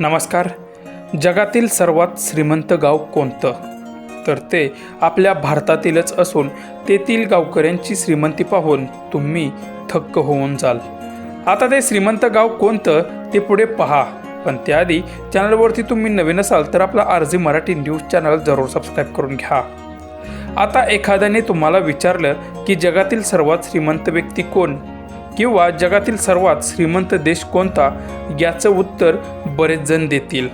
नमस्कार. जगातील सर्वात श्रीमंत गाव कोणतं? तर ते आपल्या भारतातीलच असून तेथील गावकऱ्यांची श्रीमंती पाहून तुम्ही थक्क होऊन जाल. आता ते श्रीमंत गाव कोणतं ते पुढे पहा. पण त्याआधी चॅनलवरती तुम्ही नवीन असाल तर आपला आरजी मराठी न्यूज चॅनल जरूर सबस्क्राईब करून घ्या. आता एखाद्याने तुम्हाला विचारलं की जगातील सर्वात श्रीमंत व्यक्ती कोण? किंवा जगातील सर्वात श्रीमंत देश कोणता याचं उत्तर बरेच जण देतील.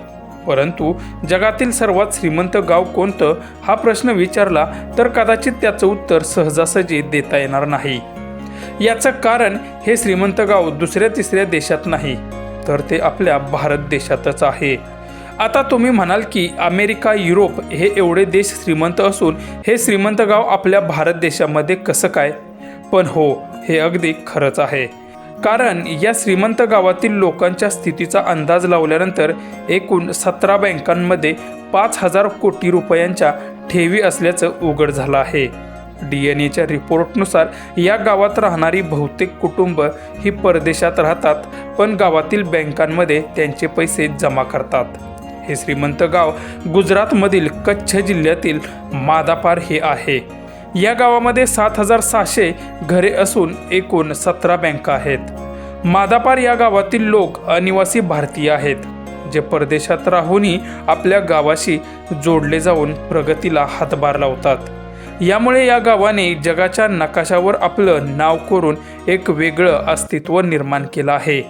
परंतु जगातील सर्वात श्रीमंत गाव कोणतं हा प्रश्न विचारला तर कदाचित त्याचं उत्तर सहजासहजी देता येणार नाही. याचं कारण हे श्रीमंत गाव दुसऱ्या तिसऱ्या देशात नाही तर ते आपल्या भारत देशातच आहे. आता तुम्ही म्हणाल की अमेरिका युरोप हे एवढे देश श्रीमंत असून हे श्रीमंत गाव आपल्या भारत देशामध्ये कसं काय? पण हो हे अगदी खरंच आहे. कारण या श्रीमंत गावातील लोकांच्या स्थितीचा अंदाज लावल्यानंतर एकूण सतरा बँकांमध्ये पाच हजार कोटी रुपयांच्या ठेवी असल्याचं उघड झालं आहे. डी एन एच्या रिपोर्टनुसार या गावात राहणारी बहुतेक कुटुंब ही परदेशात राहतात पण गावातील बँकांमध्ये त्यांचे पैसे जमा करतात. हे श्रीमंत गाव गुजरातमधील कच्छ जिल्ह्यातील मादापार हे आहे. या गावामध्ये सात हजार सहाशे घरे असून एकूण सतरा बँका आहेत. मादापार या गावातील लोक अनिवासी भारतीय आहेत जे परदेशात राहूनही आपल्या गावाशी जोडले जाऊन प्रगतीला हातभार लावतात. यामुळे या गावाने जगाच्या नकाशावर आपलं नाव करून एक वेगळं अस्तित्व निर्माण केलं आहे.